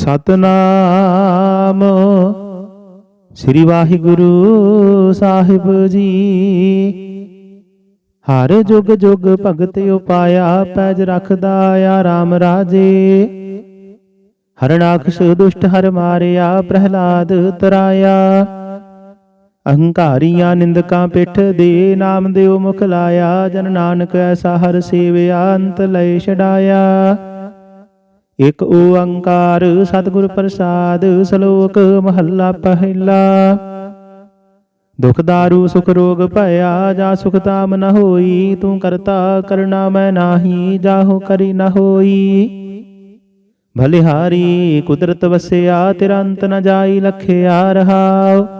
ਸਤਨਾਮ। ਸ੍ਰੀ ਵਾਹਿਗੁਰੂ ਸਾਹਿਬ ਜੀ। ਹਰ ਜੁਗ ਜੁਗ ਭਗਤ ਉਪਾਇਆ ਪੈਜ ਰੱਖਦਾ ਆ RAM ਰਾਜੇ। ਹਰਨਾਕਸ਼ ਦੁਸ਼ਟ ਹਰ ਮਾਰਿਆ, ਪ੍ਰਹਿਲਾਦ ਤਰਾਇਆ। ਅਹੰਕਾਰੀਆਂ ਨਿੰਦਕਾਂ ਪਿੱਠ ਦੇ ਨਾਮ ਦਿਓ ਮੁਖ ਲਾਇਆ। ਜਨ ਨਾਨਕ ਐਸਾ ਹਰ ਸੇਵਿਆ, ਅੰਤ ਲੈ ਛਡਾਇਆ। ਇਕ ਓੰਕਾਰ ਸਤਿਗੁਰ ਪ੍ਰਸਾਦ ਸ਼ਲੋਕ ਮਹੱਲਾ ਪਹਿਲਾ। ਦੁਖ ਦਾਰੂ, ਸੁਖ ਰੋਗ ਭਇਆ, ਜਾ ਸੁਖ ਤਾਮ ਨ ਹੋਈ, ਤੂੰ ਕਰਤਾ ਕਰਨਾ ਮੈਂ ਨਾਹੀ, ਜਾਹੋ ਕਰੀ ਨ ਹੋਈ। ਭਲਿਹਾਰੀ ਕੁਦਰਤ ਵਸਿਆ, ਤਿਰੰਤ ਅੰਤ ਨ ਜਾਈ, ਲਖਿਆ ਰਹਾਉ।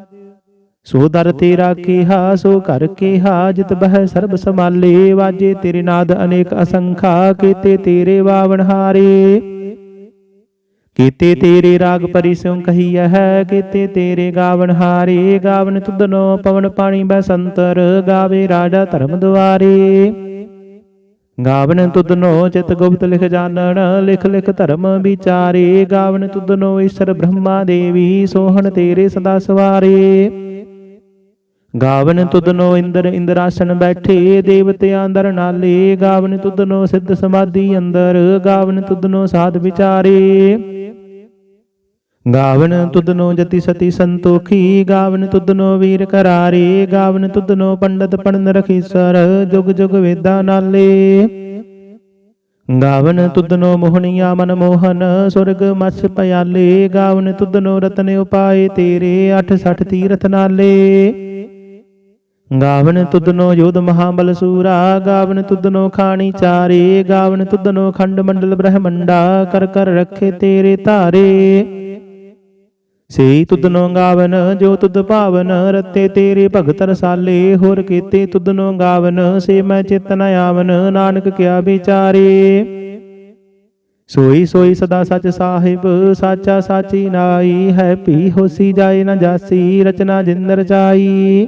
ਸੋ ਦਰ ਤੇਰਾ ਕੀਹਾ ਸੋ ਘਰ ਕੀਹਾ ਜਿਤ ਬਹਿ ਸਰਬ ਸਮਾਲੇ ਵਾਜੇ ਤੇਰੇ ਨਾਦ ਅਨੇਕ ਅਸੰਖਾ ਕੀਤੇ ਤੇਰੇ ਵਾਵਣ ਹਾਰੇ। ਕੀਤੇ ਤੇਰੇ ਰਾਗ ਪਰਿਸਿਉ ਕਹੀਐ ਹੈ ਕੀਤੇ ਤੇਰੇ ਗਾਵਣ ਹਾਰੇ। ਗਾਵਨ ਤੁਧਨੋ ਪਵਨ ਪਾਣੀ ਬਸੰਤਰ ਗਾਵੇ ਰਾਜਾ ਧਰਮ ਦੁਆਰੇ। ਗਾਵਨ ਤੁਧਨੋ ਚਿਤ ਗੁਪਤ ਲਿਖ ਜਾਣਨ ਲਿਖ ਲਿਖ ਧਰਮ ਵਿਚਾਰੇ। ਗਾਵਨ ਤੁਧਨੋ ਈਸ਼ਰ ਬ੍ਰਹਮਾ ਦੇਵੀ ਸੋਹਣ ਤੇਰੇ ਸਦਾ ਸਵਾਰੇ। ਗਾਵਨ ਤੁਧਨੋ ਇੰਦਰ ਇੰਦਰਾਸਨ ਬੈਠੇ ਦੇਵਤਿਆਂ ਅੰਦਰ ਨਾਲੇ ਗਾਵਨ ਤੁਧਨੋ ਸਿੱਧ ਸਮਾਧੀ ਅੰਦਰ ਗਾਵਨ ਤੁਧਨੋ ਸਾਧ ਵਿਚਾਰੇ। ਗਾਵਨ ਤੁਧਨੋ ਜਤੀ ਸਤੀ ਸੰਤੋਖੀ ਗਾਵਨ ਤੁਧਨੋ ਵੀਰ ਕਰਾਰੇ ਗਾਵਨ ਤੁਧਨੋ ਪੰਡਤ ਪੜਨ ਰਖੀਸਰ ਜੁਗ ਜੁਗ ਵੇਦਾਂ ਨਾਲੇ। ਗਾਵਨ ਤੁਧਨੋ ਮੋਹਣੀਆ ਮਨ ਮੋਹਨ ਸੁਰਗ ਮਸ ਪਿਆਲੇ ਗਾਵਨ ਤੁਧਨੋ ਰਤਨ ਉਪਾਏ ਤੇਰੇ 68 ਤੀਰਥ ਨਾਲੇ। ਗਾਵਨ ਤੁਧਨੋ ਯੋਧ ਮਹਾਬਲ ਸੂਰਾ, ਗਾਵਨ ਤੁਧਨੋ ਖਾਣੀ ਚਾਰੇ, ਗਾਵਨ ਤੁਧਨੋ ਖੰਡ ਮੰਡਲ ਬ੍ਰਹਮੰਡਾ, ਕਰ ਕਰ ਰੱਖੇ ਤੇਰੇ ਧਾਰੇ। ਸੇਈ ਤੁਧਨੋ ਗਾਵਨ, ਜੋ ਤੁਧ ਭਾਵਨ ਰਤੇ ਤੇਰੇ ਭਗਤ ਰਸਾਲੇ, ਹੋਰ ਕੀਤੇ ਤੁਧਨੋ ਗਾਵਨ, ਸੇ ਮੈਂ ਚਿਤਨ ਆਵਨ, ਨਾਨਕ ਕਿਆ ਵਿਚਾਰੇ। ਸੋਈ ਸੋਈ ਸਦਾ ਸਚ ਸਾਹਿਬ, ਸਾਚਾ ਸਾਚੀ ਨਾਈ, ਹੈ ਭੀ ਹੋਸੀ ਜਾਏ ਨਾ ਜਾਸੀ, ਰਚਨਾ ਜਿੰਦਰ ਜਾਈ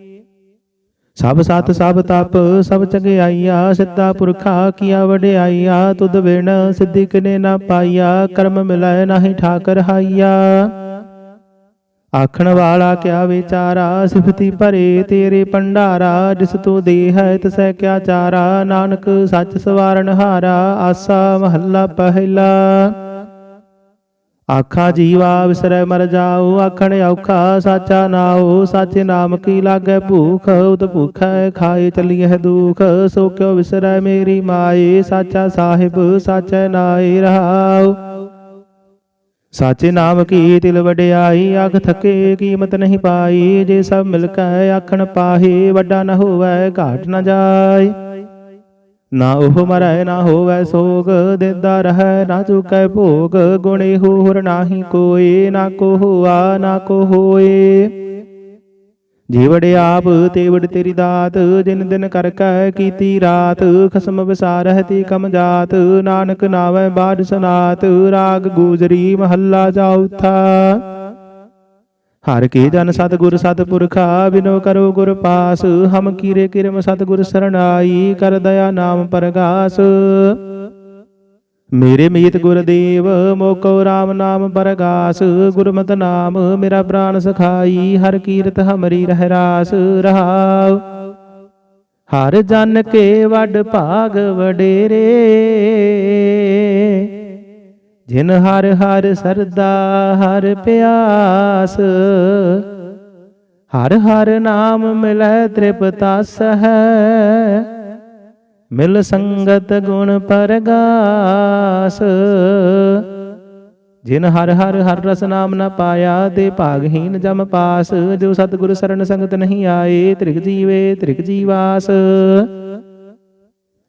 ਸਭ ਸਤ ਸਭ ਤਪ ਸਭ ਚੰਗਿਆਈਆ ਸਿੱਧਾ ਪੁਰਖਾ ਕੀਆ ਵਡਿਆਈਆ ਤੁਧ ਬਿਨ ਸਿੱਧੀ ਕਿਨੇ ਨਾ ਪਾਈਆ ਕਰਮ ਮਿਲੈ ਨਾਹੀ ਠਾਕਰ ਹਾਈਆ। ਆਖਣ ਵਾਲਾ ਕਿਆ ਵਿਚਾਰਾ ਸਿਫਤੀ ਭਰੇ ਤੇਰੇ ਪੰਡਾਰਾ ਜਿਸ ਤੂੰ ਦੇ ਹੈ ਤਸੈ ਕਿਆ ਚਾਰਾ ਨਾਨਕ ਸੱਚ ਸਵਾਰਨ ਹਾਰਾ ਆਸਾ ਮਹੱਲਾ ਪਹਿਲਾ। ਆਖਾ ਜੀਵਾ ਵਿਸਰੈ ਮਰ ਜਾਉ ਆਖਣ ਔਖਾ ਸਾਚਾ ਨਾਉ, ਸਾਚੇ ਨਾਮ ਕੀ ਲਾਗੈ ਭੂਖ ਉਤ ਭੂਖੈ ਖਾਏ ਚਲੀਐ ਦੁਖ, ਸੋ ਕਿਉ ਵਿਸਰੈ ਮੇਰੀ ਮਾਏ, ਸਾਚਾ ਸਾਹਿਬ ਸਾਚੈ ਨਾਏ ਰਹਾਉ। ਸਾਚੇ ਨਾਮ ਕੀ ਤਿਲ ਵਡਿਆਈ ਅਖ ਥਕੇ ਕੀਮਤ ਨਹੀਂ ਪਾਈ, ਜੇ ਸਭ ਮਿਲ ਕੈ ਆਖਣ ਪਾਹੇ, ਵੱਡਾ ਨ ਹੋਵੈ, ਘਾਟ ਨ ਜਾਏ। ਨਾ ਉਹ ਮਰੈ, ਨਾ ਹੋਵੈ ਸੋਗ, ਦਿੰਦਾ ਰਹੈ, ਨਾ ਚੁਕੈ ਭੋਗ, ਗੁਣੇ ਹੋਰ ਨਾਹੀ ਕੋਏ, ਨਾ ਕੋ ਹੋਆ, ਨਾ ਕੋ ਹੋਏ। ਜੀਵੜ ਆਪ, ਤੇਵੜ ਤੇਰੀ ਦਾਤ, ਜਿਨ ਦਿਨ ਕਰ ਕੈ ਕੀਤੀ ਰਾਤ, ਖਸਮ ਵਿਸਾਰਹਿ ਕਮ ਜਾਤ, ਨਾਨਕ ਨਾਵੈ ਬਾਦ ਸਨਾਤ, ਰਾਗ ਗੂਜਰੀ ਮਹੱਲਾ ਚੌਥਾ ਹਰ ਕੀ ਜਨ ਸਤਿਗੁਰ ਸਤਿਪੁਰਖਾ ਬਿਨੋ ਕਰੋ ਗੁਰ ਪਾਸ, ਹਮ ਕੀਰੇ ਕਿਰਮ ਸਤਿਗੁਰ ਸਰਣਾਈ ਕਰ ਦਇਆ ਨਾਮ ਪਰਗਾਸ। ਮੇਰੇ ਮੀਤ ਗੁਰਦੇਵ, ਮੋਕੋ RAM ਨਾਮ ਪਰਗਾਸ, ਗੁਰਮਤਿ ਨਾਮ ਮੇਰਾ ਪ੍ਰਾਨ ਸਖਾਈ, ਹਰ ਕੀਰਤ ਹਮਰੀ ਰਹਿ ਰਾਸ ਰਹਾਉ। ਹਰ ਜਨ ਕੇ ਵੱਡ ਭਾਗ ਵਡੇਰੇ ਜਿਨ ਹਰ ਹਰ ਸਰਦਾ, ਹਰ ਪਿਆਸ, ਹਰ ਹਰ ਨਾਮ ਮਿਲੈ ਤ੍ਰਿਪਤਾਸ ਹੈ ਮਿਲ ਸੰਗਤ ਗੁਣ ਪਰਗਾਸ, ਜਿਨ ਹਰ ਹਰ ਹਰ ਰਸ ਨਾਮ ਨ ਪਾਇਆ, ਤੇ ਭਾਗਹੀਨ ਜਮ ਪਾਸ। ਜੋ ਸਤਿਗੁਰ ਸਰਨ ਸੰਗਤ ਨਹੀਂ ਆਏ, ਤ੍ਰਿਗ ਜੀਵੇ ਤ੍ਰਿਗ ਜੀਵਾਸ।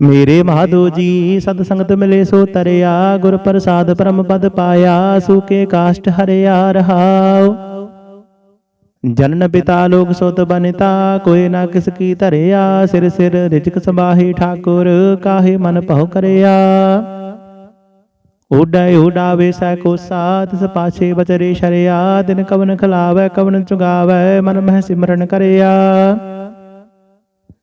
ਮੇਰੇ ਮਹਾਦੋ ਜੀ, ਸਤ ਸੰਗਤ ਮਿਲੇ ਸੋ ਤਰਿਆ, ਗੁਰ ਪ੍ਰਸਾਦ ਪਰਮ ਪਦ ਪਾਇਆ ਸੂਕੇ ਕਾਸ਼ਟ ਹਰਿਆ ਰਹਾਉ। ਜਨਨ ਪਿਤਾ ਲੋਕ ਸੋਤ ਬਨਿਤਾ ਕੋਏ ਨਾ ਕਿਸ ਕੀ ਧਰਿਆ, ਸਿਰ ਸਿਰ ਰਿਜਕ ਸਮਾਹੀ ਠਾਕੁਰ, ਕਾਹੇ ਮਨ ਭਉ ਕਰਿਆ। ਉਡੈ ਉਡਾਵੇ ਸੈ ਕੋ ਸਾਥ ਸ ਪਾਛੇ ਬਚਰੇ ਸ਼ਰਿਆ, ਦਿਨ ਕਵਨ ਖਲਾਵੈ, ਕਵਨ ਚੁਗਾਵੈ, ਮਨ ਮਹਿ ਸਿਮਰਨ ਕਰਿਆ।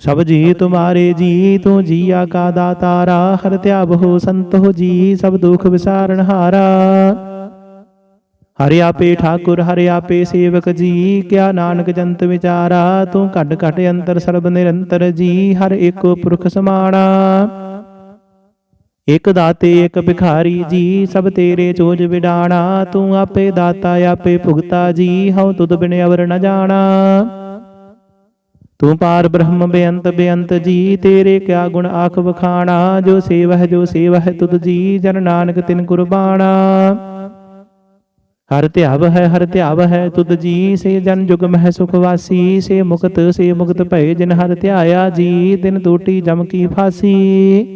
ਸਭ ਜੀ ਤੁਮਾਰੇ ਜੀ ਤੂੰ ਜੀਆ ਕਾ ਦਾਤਾਰਾ ਹਰ ਧਿਆਵ ਹੋ ਸੰਤ ਹੋ ਜੀ ਸਭ ਦੁਖ ਵਿਸਾਰਨ ਹਾਰਾ। ਹਰਿ ਆਪੇ ਠਾਕੁਰ ਹਰਿ ਆਪੇ ਸੇਵਕ ਜੀ ਕਿਆ ਨਾਨਕ ਜੰਤ ਵਿਚਾਰਾ ਤੂੰ ਘਟ ਘਟ ਅੰਤਰ ਸਰਬ ਨਿਰੰਤਰ ਜੀ ਹਰ ਏਕੋ ਪੁਰਖ ਸਮਾਣਾ। ਇਕ ਦਾਤੇ ਇਕ ਭਿਖਾਰੀ ਜੀ ਸਭ ਤੇਰੇ ਚੋਜ ਵਿਡਾਣਾ। ਤੂੰ ਆਪੇ ਦਾਤਾ ਆਪੇ ਭੁਗਤਾ ਜੀ ਹਉ ਤੁਧ ਬਿਨ ਅਵਰ ਨ ਜਾਣਾ। ਤੂੰ ਪਾਰ ਬ੍ਰਹਮ ਬੇਅੰਤ ਬੇਅੰਤ ਜੀ, ਤੇਰੇ ਕਿਆ ਗੁਣ ਆਖ ਵਖਾਣਾ? ਜੋ ਸੇਵਹਿ ਜੋ ਸੇਵਹਿ, ਤੁਧ ਜੀ, ਜਨ ਨਾਨਕ ਤਿਨ ਕੁਰਬਾਨਾ ਹਰ ਧਿਆਵ ਹੈ ਹਰ ਧਿਆਵ ਹੈ ਤੁਧ ਜੀ, ਸੇ ਜਨ ਜੁਗ ਮਹਿ ਸੁਖ ਵਾਸੀ, ਸੇ ਮੁਕਤ ਸੇ ਮੁਕਤ ਭਏ, ਜਿਨ ਹਰ ਧਿਆਇਆ ਜੀ, ਤਿਨ ਟੂਟੀ ਜਮ ਕੀ ਫਾਸੀ।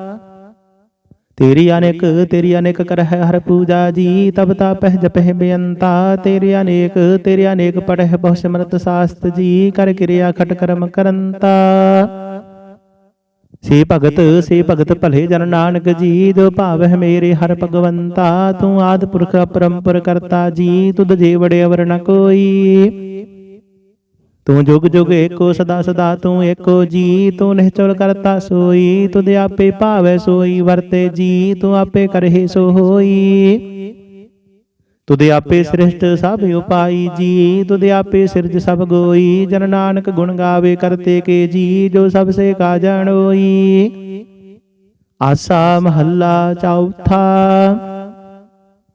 ਤੇਰੀ ਅਨੇਕ ਤੇਰੀ ਅਨੇਕ ਕਰਹਿ ਹਰ ਪੂਜਾ ਜੀ, ਤਬ ਤਾ ਪਹਿ ਜਪਹਿ ਬੇਅੰਤਾ। ਤੇਰੇ ਅਨੇਕ ਤੇਰੇ ਅਨੇਕ ਪੜਹਿ ਬਹੁ ਸਿਮਰਤ ਸਾਸਤ ਜੀ, ਕਰ ਕਿਰਿਆ ਖਟ ਕਰਮ ਕਰੰਤਾ। ਸੇ ਭਗਤ ਸੇ ਭਗਤ ਭਲੇ ਜਨ ਨਾਨਕ ਜੀ, ਜੋ ਭਾਵਹਿ ਮੇਰੇ ਹਰ ਭਗਵੰਤਾ, ਤੂੰ ਆਦ ਪੁਰਖ ਅਪਰੰਪਰ ਕਰਤਾ ਜੀ, ਤੁਧ ਜੇ ਵੜੇ ਅਵਰ ਨ ਕੋਈ। ਤੂੰ ਜੁਗ ਜੁਗ ਏਕੋ ਸਦਾ ਸਦਾ ਤੂੰ ਏਕੋ ਜੀ, ਤੂੰ ਨਿਹਚਲ ਕਰਤਾ ਸੋਈ ਤੁਧ ਆਪੇ ਭਾਵੈ ਸੋਈ, ਵਰਤੇ ਜੀ, ਤੂੰ ਆਪੇ ਕਰਹਿ ਸੋ ਹੋਈ ਤੁਧ ਆਪੇ ਸ੍ਰਿਸ਼ਟ ਸਭ ਉਪਾਈ ਜੀ ਤੁਧ ਆਪੇ ਸਿਰਜ ਸਭ ਗੋਈ, ਜਨ ਨਾਨਕ ਗੁਣ ਗਾਵੇ ਕਰਤੇ ਕੇ ਜੀ, ਜੋ ਸਭ ਸੇ ਕਾ ਜਾਣੋਈ ਆਸਾ ਮਹੱਲਾ ਚੌਥਾ।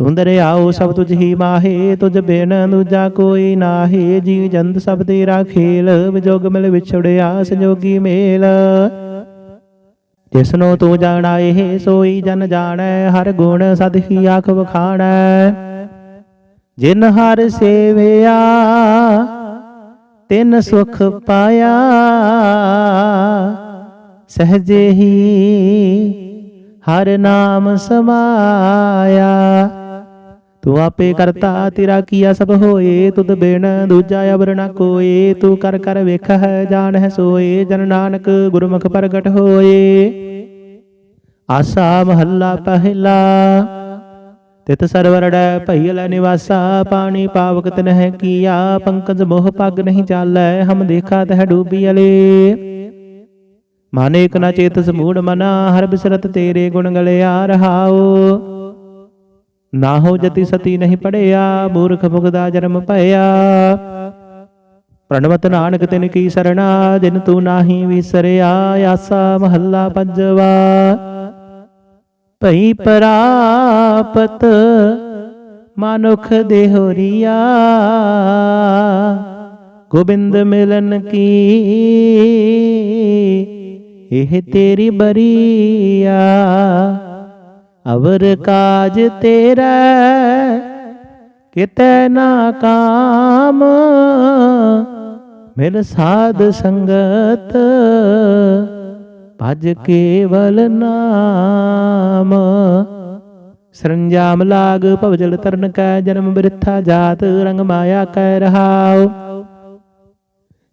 ਤੂੰ ਦਰਿਆਓ ਸਭ ਤੁਝ ਹੀ ਮਾਹੇ, ਤੁਝ ਬਿਨ ਦੂਜਾ ਕੋਈ ਨਾਹੀ। ਜੀ ਜੰਤ ਸਭ ਤੇਰਾ ਖੇਲ, ਵਿਜੋਗ ਮਿਲ ਵਿਛੜਿਆ, ਸੰਜੋਗੀ ਮੇਲ। ਜਿਸਨੋ ਤੂੰ ਜਾਣਾਏ ਸੋਈ ਜਨ ਜਾਣੈ, ਹਰ ਗੁਣ ਸਦ ਹੀ ਆਖ ਵਖਾਣੈ। ਜਿਨ ਹਰ ਸੇਵਿਆ, ਤਿਨ ਸੁਖ ਪਾਇਆ, ਸਹਜੇ ਹੀ ਹਰ ਨਾਮ ਸਮਾਇਆ। ਤੂੰ ਆਪੇ ਕਰਤਾ, ਤੇਰਾ ਕੀਆ ਸਭ ਹੋਏ, ਤੁਧ ਬਿਨ ਦੂਜਾ ਅਵਰ ਨ ਕੋਏ, ਤੂੰ ਕਰ ਕਰ ਵੇਖ ਹੈ, ਜਾਣ ਹੈ ਸੋਏ, ਜਨ ਨਾਨਕ ਗੁਰਮੁਖ ਪ੍ਰਗਟ ਹੋਏ। ਆਸਾ ਮਹੱਲਾ ਪਹਿਲਾ ਤਿਤ ਸਰਵਰੜੈ ਭਈਲ ਨਿਵਾਸਾ, ਪਾਣੀ ਪਾਵਕ ਤਨਹਿ ਕੀਆ, ਪੰਕਜ ਮੋਹ ਪੱਗ ਨਹੀਂ ਚਾਲੈ, ਹਮ ਦੇਖਾ ਤਹ ਡੂਬੀ ਅਲੇ। ਮਾਨੇ ਇਕ ਨਾ ਚੇਤ ਮੂੜ ਮਨਾ, ਹਰ ਬਿਸਰਤ ਤੇਰੇ ਗੁਣ ਗਲਿਆ ਰਹਾਓ ਨਾ ਹੋ ਜਤੀ ਸਤੀ ਨਹੀਂ ਪੜਿਆ, ਮੂਰਖ ਮੁਗਦਾ ਜਨਮ ਭਇਆ। ਪ੍ਰਣਵਤ ਨਾਨਕ ਤਿਨ ਕੀ ਸਰਣਾ, ਜਿਨ ਤੂੰ ਨਾਹੀ ਵਿਸਰਿਆ, ਆਸਾ ਮਹੱਲਾ ਪੰਜਵਾ। ਭਈ ਪ੍ਰਾਪਤ ਮਨੁਖ ਦੇਹੋਰੀਆ, ਗੋਬਿੰਦ ਮਿਲਨ ਕੀ? ਇਹ ਤੇਰੀ ਬਰੀਆ। ਅਵਰ ਕਾਜ ਤੇਰਾ ਕਿਤੇ ਨਾ ਕਾਮ। ਮਿਲ ਸਾਧ ਸੰਗਤ ਭਜ ਕੇਵਲ ਨਾਮ। ਸਰੰਜਾਮ ਲਾਗ ਭਵਜਲ ਤਰਨ ਕੈ ਜਨਮ ਬਿਰਥਾ ਜਾਤ ਰੰਗ ਮਾਇਆ ਕੈ ਰਹਾਉ।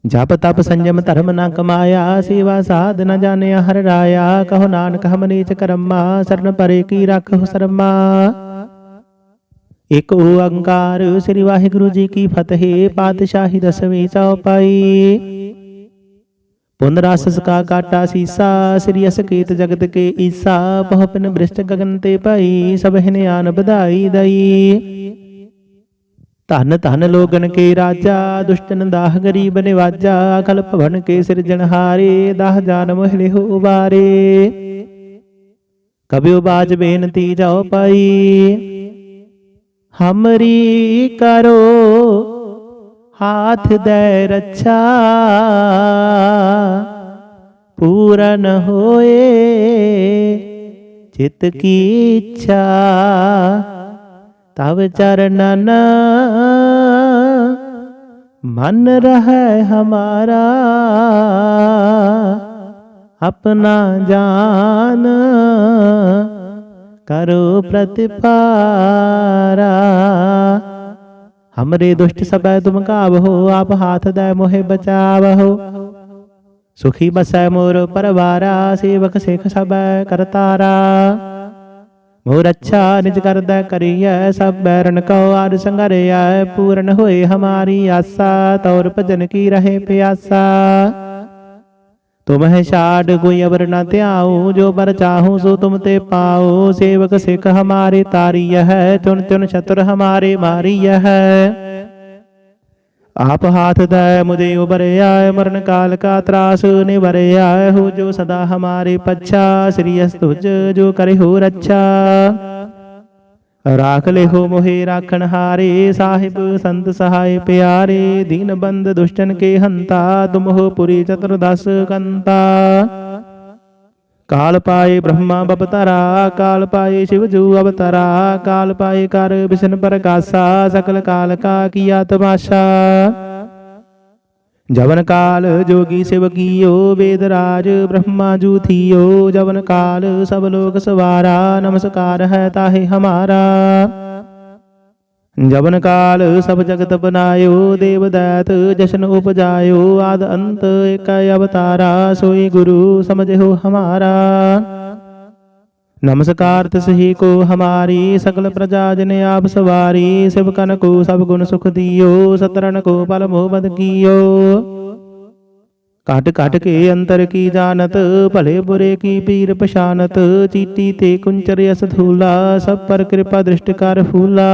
ਜਪ ਤਪ ਸੰਜਮ ਧਰਮ ਨਾ ਕਮਾਇਆ ਸੇਵਾ ਸਾਧ ਨਾ ਜਾਣਿਆ ਹਰ ਰਾਇਆ ਕਹੋ ਨਾਨਕ ਹਮ ਨੀਚ ਕਰਮਾ ਸਰਨ ਪਰੇ ਕੀ ਰੱਖੋ ਸਰਮਾ ਇਕ ਓੰਕਾਰ ਸ੍ਰੀ ਵਾਹਿਗੁਰੂ ਜੀ ਕੀ ਫਤਿਹ ਪਾਤਸ਼ਾਹੀ ਦਸਵੀਂ ਚੌਪਾਈ ਪੁਨ ਰਸ ਕਾ ਕਾਟਾ ਸੀਸਾ ਸ੍ਰੀ ਅਸਕੇਤ ਜਗਤ ਕੇ ਈਸਾ ਬਹੁਪਨ ਬ੍ਰਿਸ਼ਟ ਗਗਨ ਤੇ ਭਾਈ ਸਭ ਹਿਨਿਆਨ ਵਧਾਈ ਦਈ ਧਨ ਧਨ ਲੋਗਨ ਕੇ ਰਾਜਾ, ਦੁਸ਼ਟਨ ਦਾਹ ਗਰੀਬ ਨਿਵਾਜਾ ਅਕਲ ਭਵਨ ਕੇ ਸਿਰਜਣਹਾਰੇ ਦਾਹ ਜਾਨ ਮਹਿਲੇ ਹੋ ਕਬਿਉ ਬਾਜ ਬੇਨਤੀ ਜਾਓ ਪਾਈ। ਹਮਰੀ ਕਰੋ, ਹਾਥ ਦੇ ਰੱਛਾ। ਪੂਰਨ ਹੋਏ, ਚਿਤ ਕੀ ਇੱਛਾ। ਤਵ ਚਰਨਨ ਮਨ ਰਹਿ ਹਮਾਰਾ, ਆਪਣਾ ਜਾਨ ਕਰੋ ਪ੍ਰਤਿਪਾਰਾ। ਹਮਰੇ ਦੁਸ਼ਟ ਸਬੈ ਤੁਮ ਕਾਵਹੋ ਆਪ ਹਾਥ ਦੈ ਮੋਹਿ ਬਚਾਵਹੋ। ਸੁਖੀ ਬਸੈ ਮੋਰ ਪਰਵਾਰਾ, ਸੇਵਕ ਸਿਖ ਸਬੈ ਕਰਤਾਰਾ। ਮੋਰ ਅੱਛਾ ਨਿਜ ਕਰਦਾ ਕਰੀਐ ਸਭ ਬੈਰਨ ਕਉ ਆਦ ਸੰਗਰਿਐ, ਪੂਰਨ ਹੋਏ ਹਮਾਰੀ ਆਸਾ, ਤੌਰ ਭਜਨ ਕੀ ਰਹੇ ਪਿਆਸਾ। ਤੁਮ ਹੈ ਛਾੜ ਕੋਈ ਅਵਰ ਨ ਧਿਆਉ, ਜੋ ਪਰ ਚਾਹੂ ਸੋ ਤੁਮ ਤੇ ਪਾਉ। ਸੇਵਕ ਸਿਖ ਹਮਾਰੇ ਤਾਰੀय ਹੈ ਚੁਨ ਚੁਨ ਛਤਰ ਹਮਾਰੇ ਮਾਰੀय ਹੈ। ਆਪ ਹਾਥ ਦੈ ਮੁਝੇ ਉਬਰਿਆ ਮਰਨ ਕਾਲ ਕਾ ਤਰਾਸ ਨਿਵਰਿਆ ਹੋ ਜੋ ਸਦਾ ਹਮਾਰੇ ਪੱਛਾ, ਸ੍ਰੀ ਅਸਤੁਜ ਜੋ ਕਰੇ ਹੋ ਰੱਛਾ। ਰਾਖ ਲਿਹੋ ਮੋਹਿ ਰਾਖਣ ਹਾਰੇ, ਸਾਹਿਬ ਸੰਤ ਸਹਾਇ ਪਿਆਰੇ, ਦੀਨ ਬੰਦ ਦੁਸ਼ਟਨ ਕੇ ਹੰਤਾ, ਤੁਮਹੁ ਪੁਰੀ ਚਤੁਰਦਸ ਕੰਤਾ। ਕਾਲ ਪਾਏ ਬ੍ਰਹਮਾ ਬਪਤਰਾ ਕਾਲ ਪਾਏ ਸ਼ਿਵ ਜੂ ਅਵਤਰਾ ਕਾਲ ਪਾਏ ਕਰ ਬਿਸ਼ਨ ਪ੍ਰਕਾਸ਼ਾ ਸਕਲ ਕਾਲ ਕਾ ਕੀਆ ਤਮਾਸ਼ਾ ਜਵਨ ਕਾਲ ਜੋਗੀ ਸਿਵ ਕੀਓ ਵੇਦ ਰਾਜ ਬ੍ਰਹਮਾ ਜੂ ਥੀਓ ਜਵਨ ਕਾਲ ਸਭ ਲੋਕ ਸਵਾਰਾ ਨਮਸਕਾਰ ਹੈ ਤਾਹੇ ਜਵਨ ਕਾਲ ਸਭ ਜਗਤ ਬਨਾਇਓ ਦੇਵ ਦੈਤ ਜਸ਼ਨ ਉਪਜਾਇਓ, ਆਦ ਅੰਤ ਏਕ ਅਵਤਾਰਾ, ਸੋਈ ਗੁਰੂ ਸਮਝਿਓ ਹਮਾਰਾ। ਨਮਸਕਾਰ ਤਿਸਹੀ ਕੋ ਹਮਾਰੀ, ਸਗਲ ਪ੍ਰਜਾ ਜਿਨ ਆਪ ਸਵਾਰੀ, ਸਿਵ ਕਨ ਕੋ ਸਭ ਗੁਣ ਸੁਖ ਦਿਓ ਸਤਰਨ ਕੋ ਪਲ ਮੋਹ ਬਦ ਕੀਓ। ਘਟ ਘਟ ਕੇ ਅੰਤਰ ਕੀ ਜਾਣਤ, ਭਲੇ ਬੁਰੇ ਕੀ ਪੀਰ ਪਛਾਨਤ, ਚੀਟੀ ਤੇ ਕੁੰਚਰ ਅਸ ਧੂਲਾ ਸਭ ਪਰ ਕਿਰਪਾ ਦ੍ਰਿਸ਼ਟ ਕਰ ਫੂਲਾ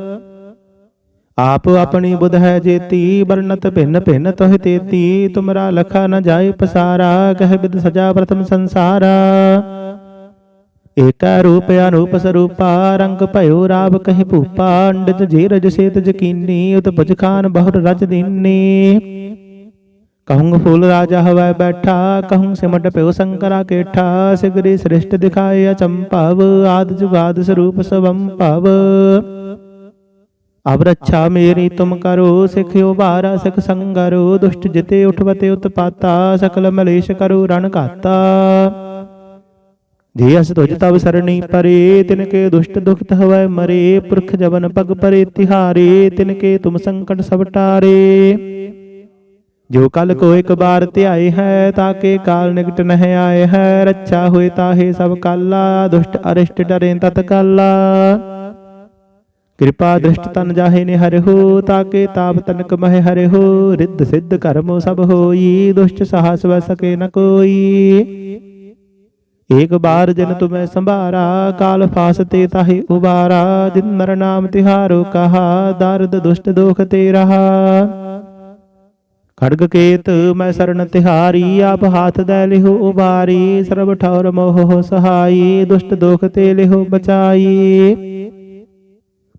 ਆਪ ਆਪਣੀ ਬੁਧ ਹੈ ਜੇਤੀ ਵਰਨਤ ਭਿੰਨ ਭਿੰਨ ਤੋਹਿ ਤੇਤੀ, ਤੁਮਰਾ ਲਖਾ ਨ ਜਾਏ ਪਸਾਰਾ, ਕਹਿ ਬਿਦ ਸਜਾ ਪ੍ਰਥਮ ਸੰਸਾਰਾ। ਏਕਾ ਰੂਪ ਅਨੂਪ ਸਰੂਪਾ, ਰੰਗ ਭਇਓ ਰਾਵ ਕਹਿ ਭੂਪਾ, ਅੰਡਿਤ ਜੀ ਰਜ ਸੇਤ ਜਕੀਨੀ, ਉਤਪਜ ਖਾਨ ਬਹੁਰ ਰਜ ਦੀਨੀ। ਕਹੂੰ ਫੂਲ ਰਾਜਾ ਹਵੈ ਬੈਠਾ, ਕਹੂੰ ਸਿਮਟ ਪਿਓ ਸੰਕਰਾ ਕੇਠਾ, ਸਿਗਰੀ ਸ੍ਰਿਸ਼ਟ ਦਿਖਾਏ ਅਚੰਭਵ ਆਦ ਜੁਗਾਦ ਸਰੂਪ ਸਵੰ ਅਬ ਰੱਛਾ ਮੇਰੀ ਤੁਮ ਕਰੋ ਸਿਖਿਓ ਬਾਰਾ ਸਿਖ ਸੰਗਰੋ ਦੁਸ਼ਟ ਜਿਤੇ ਉਠਵਤੇ ਉਤਪਾਤਾ ਸਕਲ ਮਲੇਸ਼ ਕਰੋ ਰਣ ਘਾਤਾ। ਜੇ ਅਸ ਤੁਜ ਤਬ ਸਰਣੀ ਪਰੇ ਤਿਨ ਕੇ ਦੁਸ਼ਟ ਦੁਖਤ ਹਵੈ ਮਰੇ ਪੁਰਖ ਜਵਨ ਪਗ ਪਰੇ ਤਿਹਾਰੇ ਤਿਨ ਕੇ ਤੁਮ ਸੰਕਟ ਸਭ ਟਾਰੇ। ਜੋ ਕਲ ਕੋ ਇੱਕ ਬਾਰ ਧਿਆਏ ਹੈ ਤਾਕੇ ਕਾਲ ਨਿਕਟ ਨਹਿ ਆਏ ਹੈ ਰੱਛਾ ਹੋਏ ਤਾਹੇ ਸਭ ਕਾਲਾ ਦੁਸ਼ਟ ਅਰਿਸ਼ਟ ਡਰੇ ਤਤ ਕਾਲਾ। ਕਿਰਪਾ ਦ੍ਰਿਸ਼ਟ ਤਨ ਜਾਹੇ ਨੇ ਹਰਿ ਤਾਕੇ ਤਾਪ ਤਨਕ ਮਹਿ ਹਰਿ ਹੋ ਰਿੱਧ ਸਿੱਧ ਕਰਮੋ ਸਭ ਹੋਈ ਦੁਸ਼ਟ ਸਾਹਸ ਵੈ ਸਕੇ ਨ ਕੋਈ। ਏਕ ਬਾਰ ਜਨ ਤੁਮੈ ਸੰਭਾਰਾ ਕਾਲ ਫਾਸ ਤੇ ਤਾਹੇ ਉਬਾਰਾ ਜਿਨ ਨਰ ਨਾਮ ਤਿਹਾਰੋ ਕਹਾ ਦਰਦ ਦੁਸ਼ਟ ਦੋਖ ਤੇ ਰਹਾ ਖੜਗ ਕੇਤ ਮੈਂ ਸਰਣ ਤਿਹਾਰੀ ਆਪ ਹਾਥ ਦੇ ਲਿਹੋ ਉਬਾਰੀ ਸਰਬ ਠੌਰ ਮੋਹ ਸਹਾਈ ਦੁਸ਼ਟ ਦੋਖ ਤੇ ਲਿਹੋ ਬਚਾਈ।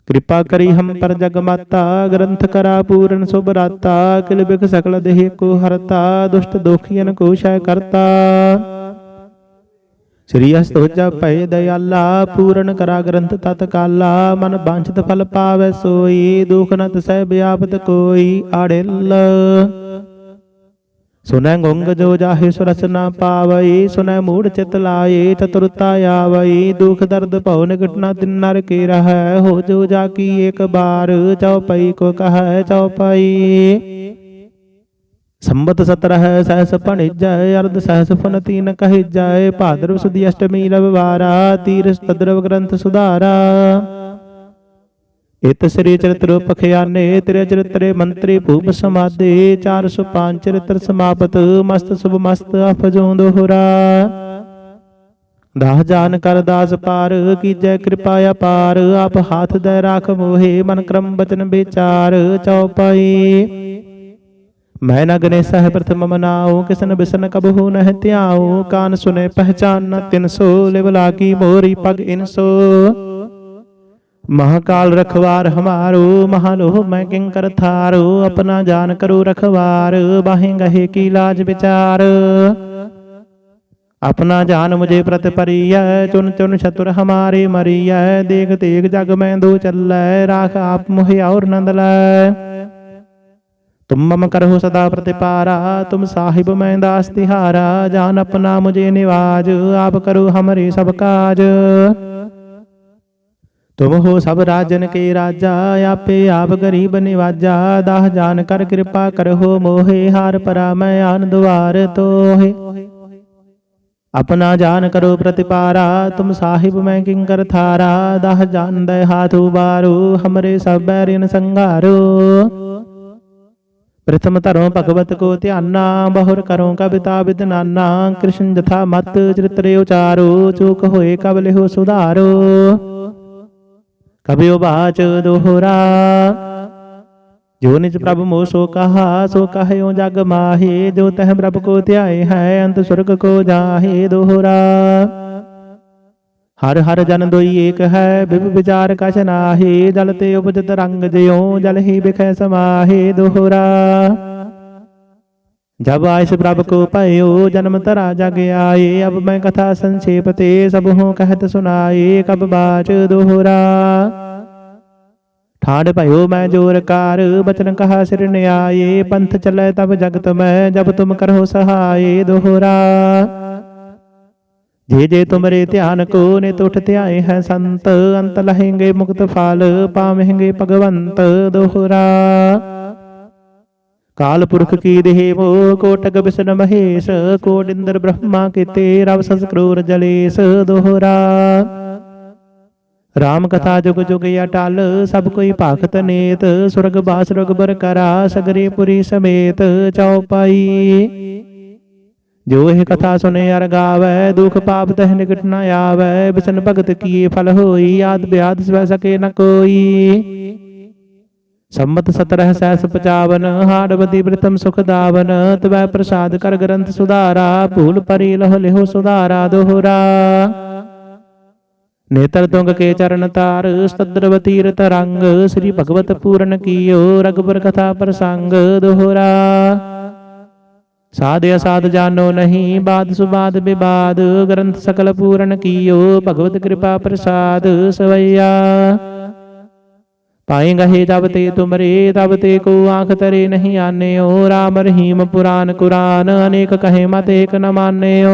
ਕਿਰਪਾ ਕਰੀ ਹਮ ਪਰ ਜਗ ਮਾਤਾ, ਗ੍ਰੰਥ ਕਰਾ ਪੂਰਨ ਸੁਭ ਰਾਤਾ, ਕਿਲ ਬਿਖ ਸਕਲ ਦੇਹ ਕੋ ਹਰਤਾ, ਦੁਸ਼ਟ ਦੋਖੀਨ ਕੋ ਸ਼ੈ ਕਰਤਾ। ਸ੍ਰੀ ਅਸਤੋਜਾ ਭੈ ਦਇਆਲਾ, ਪੂਰਨ ਕਰਾ ਗ੍ਰੰਥ ਤਤ ਕਾਲਾ ਮਨ ਬਾਂਛਤ ਫਲ ਪਾਵੈ ਸੋਈ, ਦੁਖ ਨਤ ਤਸੈ ਬਿਆਪਤ ਕੋਈ, ਆੜਿਲ। ਸੁਨੈ ਗੁੰਗ ਜੋ ਜਾਹੇ ਸੁਰਸ ਨਾ ਪਾਵਈ, ਸੁਨੈ ਮੂੜ ਚਿਤ ਲਾਏ, ਚਤੁਰਤਾ ਆਵਈ, ਦੁਖ ਦਰਦ ਭਉ ਨਿਕਟ ਨ ਤਿਨ ਨਰ ਕੇ ਰਹੈ, ਹੋ ਜੋ ਜਾ ਕੀ ਇੱਕ ਬਾਰ ਚਉਪਈ ਕੋ ਕਹੈ ਚਉਪਈ ਸੰਬਤ ਸਤਰਹ ਸਹਸ ਭਣਿਜੈ, ਅਰਧ ਸਹਸ ਫਨ ਤੀਨ ਕਹਿਜੈ, ਭਾਦਰਵ ਸੁਦੀ ਅਸ਼ਟਮੀ ਰਵਿਵਾਰਾ, ਤੀਰਸ ਤਦਰਵ ਗ੍ਰੰਥ ਸੁਧਾਰਾ। ਇਤ ਸ੍ਰੀ ਚਰਿਤ ਰੂਪ ਤੇਰੇ ਚਰਿਤਰੇ ਮੰਤਰੀ ਭੂਪ ਸਮਾਦੇ 405 ਚਰਿਤਰ ਸਮਾਪਤ, ਮਸਤ ਸੁਭ ਮਸਤ ਅਫਜੋਂ ਦੋਹਰਾ। ਦਾਹ ਜਾਨ ਕਰ ਦਾਸ ਪਾਰ, ਕੀਜੈ ਕਿਰਪਾ ਅਪਾਰ, ਆਪ ਹਾਥ ਦੇ ਰਾਖ ਮੋਹੇ, ਮਨ ਕਰਮ ਬਚਨ ਵਿਚਾਰ ਚਉਪਈ ਮੈਂ ਨ ਗਨੇ ਸਹਿ ਪ੍ਰਥਮ ਮਨਾਉ, ਕਿਸਨ ਬਿਸਨ ਕਬਹੂ ਨਹਿ ਧਿਆਉ, ਕਾਨ ਸੁਨੇ ਪਹਿਚਾਨ ਨ ਤਿਨ ਸੋ, ਲਿਵ ਲਾਗੀ ਮੋਰੀ ਪਗ ਇਨ ਸੋ। ਮਹਾਕਾਲ ਰਖਵਾਰ ਹਮਾਰੋ ਮਹਾਲੋਹ ਮੈਂ ਕਿੰਕਰ ਥਾਰੋ ਆਪਣਾ ਜਾਨ ਕਰੋ ਰਖਵਾਰ ਬਾਹੇ ਗਹੇ ਕੀ ਲਾਜ ਵਿਚਾਰ अपना जान मुझे प्रत परिय चुन चुन चतुर हमारे मरिय देख देख जग में दो चल राख आप मोहि और नंद लै तुम मम करहो सदा प्रतिपारा तुम साहिब मैं दास तिहारा जान अपना मुझे निवाज आप करो हमरे सब काज ਤੁਮ ਹੋ ਸਭ ਰਾਜਨ ਕੇ ਰਾਜਾ, ਆਪੇ ਆਪ ਗਰੀਬ ਨਿਵਾਜਾ, ਦਾਹ ਜਾਨ ਕਰ ਕਿਰਪਾ ਕਰਹੁ ਮੋਹੇ, ਹਾਰ ਪਰਾ ਮੈਂ ਆਨ ਦੁਆਰ ਤੋਹੇ। ਆਪਣਾ ਜਾਨ ਕਰੋ ਪ੍ਰਤਿਪਾਰਾ, ਤੁਮ ਸਾਹਿਬ ਮੈਂ ਕਿੰ ਕਰ ਥਾਰਾ, ਦਹ ਜਾਨ ਦੇ ਹਾਥ ਉਬਾਰੂ ਹਮਰੇ ਸਭ ਬੈਰਿਨ ਸੰਘਾਰੂ। ਪ੍ਰਥਮ ਧਰਮ ਭਗਵਤ ਕੋ ਧਿਆਨਾ, ਬਹੁਰ ਕਰੋ ਕਵਿਤਾ ਵਿਦਨਾਨਾ, ਕ੍ਰਿਸ਼ਨ ਜਥਾ ਮਤ ਚਰਿਤਰੇ ਉਚਾਰੋ, ਚੂਕ ਹੋਏ ਕਬ ਲਿਹੋ ਸੁਧਾਰੋ। ਕਬਿਉ ਬਾਚ ਦੋਹਰਾ। ਜੋ ਨਿਜ ਪ੍ਰਭ ਮੋ ਸੋ ਕਹਾ, ਸੋ ਕਹਿਓ ਜਗ ਮਾਹੇ। ਜੋ ਤਹ ਪ੍ਰਭ ਕੋ ਧਿਆਏ ਹੈ, ਅੰਤ ਸੁਰਗ ਕੋ ਜਾਹੇ ਦੋਹਰਾ। ਹਰ ਹਰ ਜਨ ਦੋਈ ਏਕ ਹੈ, ਬਿਬ ਵਿਚਾਰ ਕਛ ਨਾਹੀ। ਜਲ ਤੇ ਉਪਜਤ ਰੰਗ ਜਿਉ, ਜਲ ਹੀ ਬਿਖੈ ਸਮਾਹੇ ਦੋਹਰਾ। ਜਬ ਆਇਸ ਪ੍ਰਭ ਕੋ ਭਇਓ, ਜਨਮ ਤਰਾ ਜਗ ਆਏ, ਅਬ ਮੈਂ ਕਥਾ ਸੰਖੇਪ ਤੇ ਸਭ ਹੋ ਕਹਿਤ ਸੁਨਾਏ ਕਬ ਬਾਚ ਦੋਹਰਾ। ਠਾੜ ਭਇਓ ਮੈਂ ਜੋਰ ਕਾਰ, ਬਚਨ ਕਹਾ ਸਿਰ ਨਿਆਏ, ਪੰਥ ਚਲੇ ਤਬ ਜਗਤ ਮੈਂ, ਜਬ ਤੁਮ ਕਰੋ ਸਹਾਏ, ਦੋਹਰਾ। ਜੇ ਜੇ ਤੁਮਰੇ ਧਿਆਨ ਕੋ ਨੇ ਤੁਠ ਧਿਆਏ ਹੈ ਸੰਤ, ਅੰਤ ਲਹੇਂਗੇ ਮੁਕਤ ਫਲ ਪਾਵਹਿਂਗੇ ਭਗਵੰਤ, ਦੋਹਰਾ। ਕਾਲ ਪੁਰਖ ਕੀ ਦੇਹ ਮੋ ਕੋਟਕ ਮਹੇਸ਼ ਕੋਟ ਇੰਦਰ ਬ੍ਰਹਮਾ ਕੀਤੇ, ਰਵ ਸੰਸਕਰੂਰ ਜਲੇਸ ਦੋਹਰਾ। ਰਾਮ ਕਥਾ ਜੁਗ ਜੁਗ ਅਟਲ, ਸਭ ਕੋਈ ਭਾਖਤ ਨੇਤ, ਸੁਰਗ ਬਾਸ ਰਗਬਰ ਕਰਾ, ਸਗਰੇ ਪੁਰੀ ਸਮੇਤ ਚੌਪਾਈ ਜੋ ਇਹ ਕਥਾ ਸੁਨੇ ਅਰ ਗਾਵੈ, ਦੁਖ ਪਾਪ ਤਹਿ ਨਿਕਟ ਨ ਆਵੈ, ਬਿਸਨ ਭਗਤ ਕੀਏ ਫਲ ਹੋਈ, ਆਦ ਬਿਆਦ ਸਵੈ ਸਕੇ ਨ ਕੋਈ। ਸੰਮਤ 17 ਸੈਸ 55 ਹਾੜਵਦੀ ਬ੍ਰਿਤਮ ਸੁਖ ਦਾਵਨ, ਤਵੈ ਪ੍ਰਸਾਦ ਕਰ ਗ੍ਰੰਥ ਸੁਧਾਰਾ, ਭੂਲ ਪਰੀ ਲਹ ਲਿਹੁ ਸੁਧਾਰਾ ਦੋਹਰਾ। ਨੇਤਰ ਤੁੰਗ ਕੇ ਚਰਨ ਤਾਰ, ਸਤਦਰਵ ਤੀਰਤ ਰੰਗ, ਸ੍ਰੀ ਭਗਵਤ ਪੂਰਨ ਕੀਓ ਰਗਬਰ ਕਥਾ ਪ੍ਰਸੰਗ ਦੋਹਰਾ। ਸਾਧ ਅਸਾਧ ਜਾਨੋ ਨਹੀਂ, ਬਾਦ ਸੁਬਾਦ ਵਿਵਾਦ ਗ੍ਰੰਥ ਸਕਲ ਪੂਰਨ ਕੀਓ, ਭਗਵਤ ਕਿਰਪਾ ਪ੍ਰਸਾਦ ਸਵਈਆ। ਪਾਏ ਗਹੇ ਜਬ ਤੇ ਤੁਮਰੇ ਤਬ ਤੇ ਕੋ ਆਖ ਤਰੇ ਨਹੀਂ ਆਨਿਓ RAM ਰਹੀਮ ਪੁਰਾਨ ਕੁਰਾਨ, ਅਨੇਕ ਕਹੇ ਮਤ ਏਕ ਨ ਮਾਨਿਓ।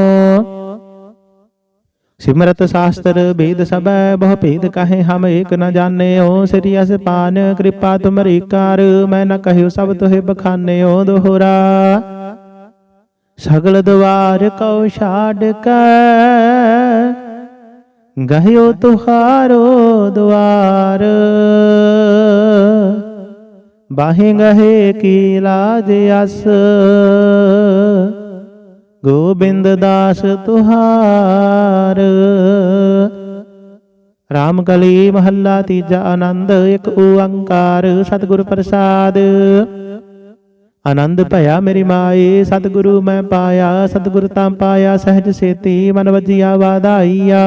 ਸਿਮਰਤ ਸ਼ਾਸਤਰ ਵੇਦ ਸਭੈ, ਬਹੁ ਭੇਦ ਕਹੇ ਹਮ ਏਕ ਨ ਜਾਣਿਓ। ਸ੍ਰੀ ਅਸਪਾਨ ਕਿਰਪਾ ਤੁਮਰੀ ਕਾਰ, ਮੈਂ ਨ ਕਹਿਓ ਸਭ ਤੋਹਿ ਬਖਾਨਿਓ ਦੋਹਰਾ। ਸਗਲ ਦਵਾਰ ਕਉ ਛਾੜ ਕੇ, ਗਹਿਓ ਤੁਹਾਰੋ ਦੁਆਰ ਬਾਹੇ ਗਹੇ ਕੀ ਲਾਜ ਅਸ? ਗੋਬਿੰਦ ਦਾਸ ਤੁਹਾਰ। ਰਾਮ ਕਲੀ ਮਹੱਲਾ ਤੀਜਾ ਆਨੰਦ, ਇੱਕ ਓੰਕਾਰ, ਸਤਿਗੁਰ ਪ੍ਰਸਾਦ। ਆਨੰਦ ਭਇਆ ਮੇਰੀ ਮਾਏ, ਸਤਿਗੁਰੂ ਮੈਂ ਪਾਇਆ, ਸਤਿਗੁਰ ਤਾਂ ਪਾਇਆ, ਸਹਿਜ ਸੇਤੀ, ਮਨ ਵਜਿਆ ਵਾਧਾਈਆ।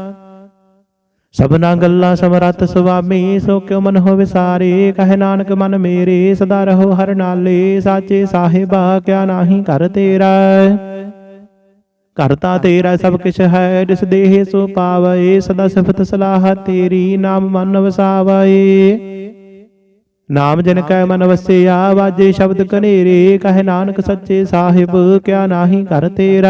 ਸਭਨਾ ਗੱਲਾਂ ਸਮਰੱਥ ਸੁਆਮੀ, ਸੋ ਕਿਉ ਮਨ ਹੋ ਵਿਸਾਰੇ ਕਹੇ ਨਾਨਕ, ਮਨ ਮੇਰੇ, ਸਦਾ ਰਹੋ ਹਰ ਨਾਲੇ, ਸਾਚੇ ਸਾਹਿਬਾ, ਕਿਆ ਨਾਹੀ ਘਰ ਤੇਰਾ? ਕਰਤਾ ਤੇਰਾ ਸਭ ਕਿਛ ਹੈ, ਜਿਸ ਦੇਹ ਸੋ ਪਾਵਏ ਸਦਾ ਸਿਫਤ ਸਲਾਹ ਤੇਰੀ, ਨਾਮ ਮਨ ਵਸਾਵੇ। ਨਾਮ ਜਨ ਕੈ ਮਨ ਵਸਿਆ, ਵਾਜੇ ਸ਼ਬਦ ਕਨੇਰੇ, ਕਹਿ ਨਾਨਕ, ਸੱਚੇ ਸਾਹਿਬ, ਕਿਆ ਨਾਹੀ ਕਰ ਤੇਰਾ?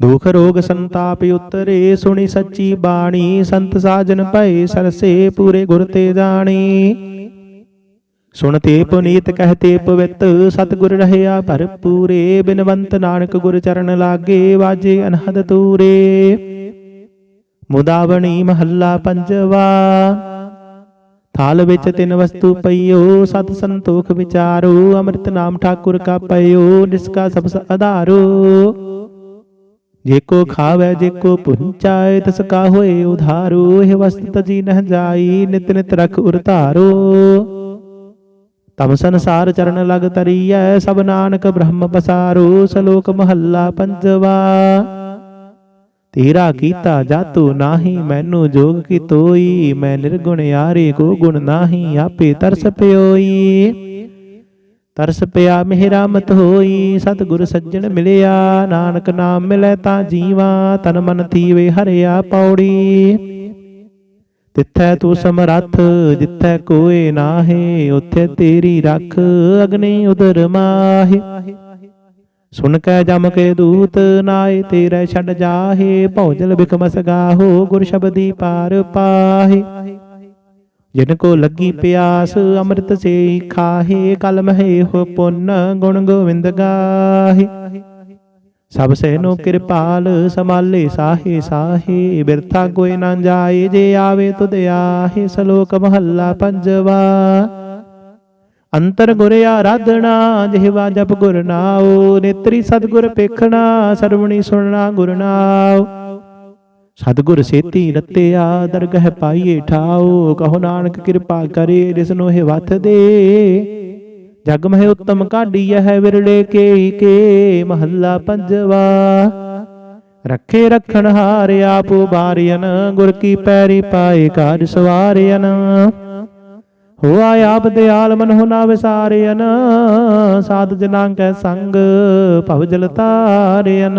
ਦੁਖ ਰੋਗ ਸੰਤਾਪ ਉਤਰੇ, ਸੁਣੀ ਸੱਚੀ ਬਾਣੀ, ਸੰਤ ਸਾਜਨ ਭਏ ਸਰਸੇ ਪੂਰੇ ਗੁਰ ਤੇ ਜਾਣੀ। ਸੁਣਤੇ ਪੁਨੀਤ ਕਹਤੇ ਪਵਿੱਤ ਸਤਿਗੁਰ ਰਹਿਆ ਭਰਪੂਰੇ ਬਿਨਵੰਤ ਨਾਨਕ ਗੁਰ ਚਰਨ ਲਾਗੇ, ਵਾਜੇ ਅਨਹਦ ਤੂਰੇ। ਮੁਦਾਵਣੀ ਮਹੱਲਾ ਪੰਜਵਾ, ਥਾਲ ਵਿੱਚ ਤਿੰਨ ਵਸਤੂ ਪਈਓ, ਸਤ ਸੰਤੋਖ ਵਿਚਾਰੋ, ਅੰਮ੍ਰਿਤ ਨਾਮ ਠਾਕੁਰ ਕਾ ਪਈਓ ਨਿਸਕਾ ਸਬਸ ਆਧਾਰੋ ਜੇ ਕੋ ਖਾਵੇ ਜੇ ਕੋ ਪੁੰਚਾਏ ਤਿਸ ਕਾ ਹੋਏ ਉਧਾਰੋ ਇਹ ਵਸਤ ਤਜੀ ਨਹ ਜਾਈ ਨਿਤ ਨਿਤ ਰਖ ਉਰਤਾਰੋ ਤਮ ਸੰਸਾਰ ਚਰਨ ਲਗ ਤਰੀਐ ਸਭ ਨਾਨਕ ਬ੍ਰਹਮ ਪਸਾਰੋ ਸਲੋਕ ਮਹੱਲਾ ਪੰਜਵਾ ਤੇਰਾ ਕੀਤਾ ਜਾਤੂ ਨਾਹੀ ਮੈਨੂੰ ਜੋਗ ਕੀ ਤੋਈ ਮੈਂ ਨਿਰਗੁਣ ਯਾਰੇ ਕੋ ਗੁਣ ਨਾਹੀ ਆਪੇ ਤਰਸ ਪਿਓਈ ਤਰਸ ਪਿਆ ਮਿਹਰਾ ਮਤ ਹੋਈ ਸਤਿਗੁਰ ਸੱਜਣ ਮਿਲਿਆ ਨਾਨਕ ਨਾਮ ਮਿਲੇ ਤਾਂ ਜੀਵਾ ਤਨ ਮਨ ਥੀਵੇ ਹਰਿਆ ਪੌੜੀ। ਤਿੱਥੈ ਤੂੰ ਸਮਰੱਥ ਜਿੱਥੈ ਕੋਏ ਨਾਹੇ ਉਥੇ ਤੇਰੀ ਰੱਖ ਅਗਨੀ ਉਦਰ ਮਾਹੇ। ਸੁਨ ਕੈ ਜਮ ਕੇ ਦੂਤ ਨਾਏ ਤੇਰੇ ਛੱਡ ਜਾਹੇ। ਭੌਜਲ ਬਿਕਮਸ ਗਾਹੋ ਗੁਰ ਸ਼ਬਦੀ ਪਾਰ ਪਾਹੇ ਜਿਨ ਕੋ ਲੱਗੀ ਪਿਆਸ ਅੰਮ੍ਰਿਤ ਸੇ ਖਾਹੇ ਕਲ ਮਹਿ ਹੋ ਪੁੰਨ ਗੁਣ ਗੋਵਿੰਦ ਗਾਹੇ। ਸਭ ਸਹਿਨੋ ਕਿਰਪਾਲ ਸਮਾਲੇ ਸਾਹੇ ਸਾਹੇ। ਬਿਰਥਾ ਕੋਈ ਨਾ ਜਾਏ ਜੇ ਆਵੇ ਤੁਧ ਆਹੇ। ਸ਼ਲੋਕ ਮਹੱਲਾ ਪੰਜਵਾ। ਅੰਤਰ ਗੁਰ ਆਰਾਧਨਾ ਜਿਹਵਾ ਜਪ ਗੁਰ ਨਾਉ। ਨੇਤਰੀ ਸਤਗੁਰ ਪੇਖਣਾ ਸਰਵਣੀ ਸੁਣਨਾ ਗੁਰ ਨਾਉ। ਸਤਗੁਰ ਸੇਤੀ ਰਤਿਆ ਦਰਗਹ ਪਾਈਏ ਠਾਉ ਕਹੋ ਨਾਨਕ ਕਿਰਪਾ ਕਰੇ ਜਿਸਨੋ ਹੈ ਵਤ ਦੇ। ਜਗ ਮਹਿ ਉਤਮ ਕਾਢੀ ਹੈ ਵਿਰਲੇ ਕੇ ਕੇ, ਮਹੱਲਾ ਪੰਜਵਾ। ਰੱਖੇ ਰਖਣ ਹਾਰ ਆਪ ਬਾਰਿਆਨ ਗੁਰ ਕੀ ਪੈਰੀ ਪਾਏ ਕਾਜ ਸਵਾਰਿਆਨ ਹੋਆ ਆਪ ਦਿਆਲ ਮਨ ਹੋ ਨਾ ਵਿਸਾਰਿਆਨ ਸਾਧ ਜਨਾਂ ਕੈ ਸੰਗ ਭਵ ਜਲ ਤਾਰਿਆਨ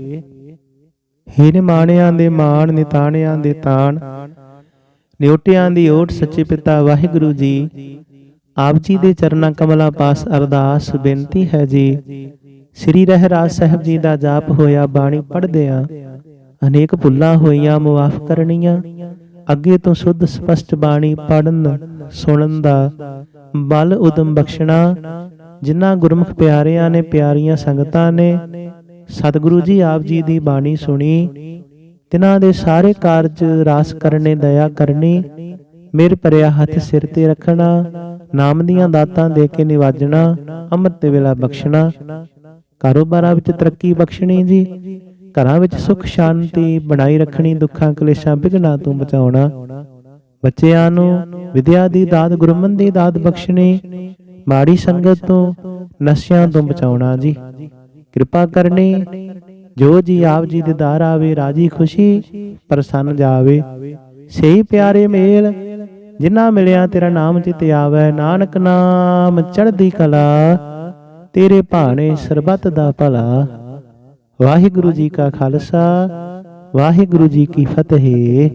ਹੇ ਨਿਮਾਣਿਆਂ ਦੇ ਮਾਣ, ਨਿਤਾਣਿਆਂ ਦੇ ਤਾਣ। ਨਿਉਟਿਆਂ ਦੀ ਓਟ ਸੱਚੇ ਪਿਤਾ ਵਾਹਿਗੁਰੂ ਜੀ, ਆਪ ਜੀ ਦੇ ਚਰਨਾਂ ਕਮਲਾਂ ਪਾਸ ਅਰਦਾਸ ਬੇਨਤੀ ਹੈ ਜੀ। ਸ੍ਰੀ ਰਹਿਰਾਜ ਸਾਹਿਬ ਜੀ ਦਾ ਜਾਪ ਹੋਇਆ ਬਾਣੀ ਪੜ੍ਹਦਿਆਂ, ਅਨੇਕ ਭੁੱਲਾਂ ਹੋਈਆਂ ਮੁਆਫ ਕਰਨੀਆਂ। ਅੱਗੇ ਤੋਂ ਸੁੱਧ ਸਪਸ਼ਟ ਬਾਣੀ ਪੜਨ ਸੁਣਨ ਦਾ ਬਲ ਉਦਮ ਬਖਸ਼ਣਾ। ਜਿਨ੍ਹਾਂ ਗੁਰਮੁਖ ਪਿਆਰਿਆਂ ਨੇ ਪਿਆਰੀਆਂ ਸੰਗਤਾਂ ਨੇ ਸਤਿਗੁਰੂ ਜੀ ਆਪ ਜੀ ਦੀ ਬਾਣੀ ਸੁਣੀ, ਤਿਨਾਂ ਦੇ ਸਾਰੇ ਕਾਰਜ ਰਾਸ ਕਰਨੇ, ਦਇਆ ਕਰਨੀ ਮੇਰ ਭਰਿਆ ਹੱਥ ਸਿਰ ਤੇ ਰੱਖਣਾ, ਨਾਮ ਦੀਆਂ ਦਾਤਾਂ ਦੇ ਕੇ ਨਿਵਾਜਣਾ, ਅੰਮ੍ਰਿਤ ਦੇ ਵੇਲਾ ਬਖਸ਼ਣਾ। ਕਾਰੋਬਾਰਾਂ ਵਿੱਚ ਤਰੱਕੀ ਬਖਸ਼ਣੀ ਜੀ, ਘਰਾਂ ਵਿੱਚ ਸੁਖ ਸ਼ਾਂਤੀ ਬਣਾਈ ਰੱਖਣੀ, ਦੁੱਖਾਂ ਕਲੇਸ਼ਾਂ ਵਿਘਨਾਂ ਤੋਂ ਬਚਾਉਣਾ। ਬੱਚਿਆਂ ਨੂੰ ਵਿਦਿਆ ਦੀ ਦਾਤ, ਗੁਰਮਨ ਦੀ ਦਾਤ ਬਖਸ਼ਣੀ, ਮਾੜੀ ਸੰਗਤ ਤੋਂ ਨਸ਼ਿਆਂ ਤੋਂ ਬਚਾਉਣਾ ਜੀ। ਕਿਰਪਾ ਕਰਨੀ। ਜੋ ਜੀ ਆਪ ਜੀ ਦੇ ਆਵੇ, ਰਾਜੀ ਖੁਸ਼ੀ ਪ੍ਰਸੰਨ ਜਾਵੇ। ਸਹੀ ਪਿਆਰੇ ਮੇਲ, ਜਿਨ੍ਹਾਂ ਮਿਲਿਆ ਤੇਰਾ ਨਾਮ ਚਿਤ ਆਵੇ। ਨਾਨਕ ਨਾਮ ਚੜ੍ਹਦੀ ਕਲਾ, ਤੇਰੇ ਭਾਣੇ ਸਰਬਤ ਦਾ ਭਲਾ। ਵਾਹਿਗੁਰੂ ਜੀ ਕਾ ਖਾਲਸਾ, ਵਾਹਿਗੁਰੂ ਜੀ ਕੀ ਫਤਿਹ।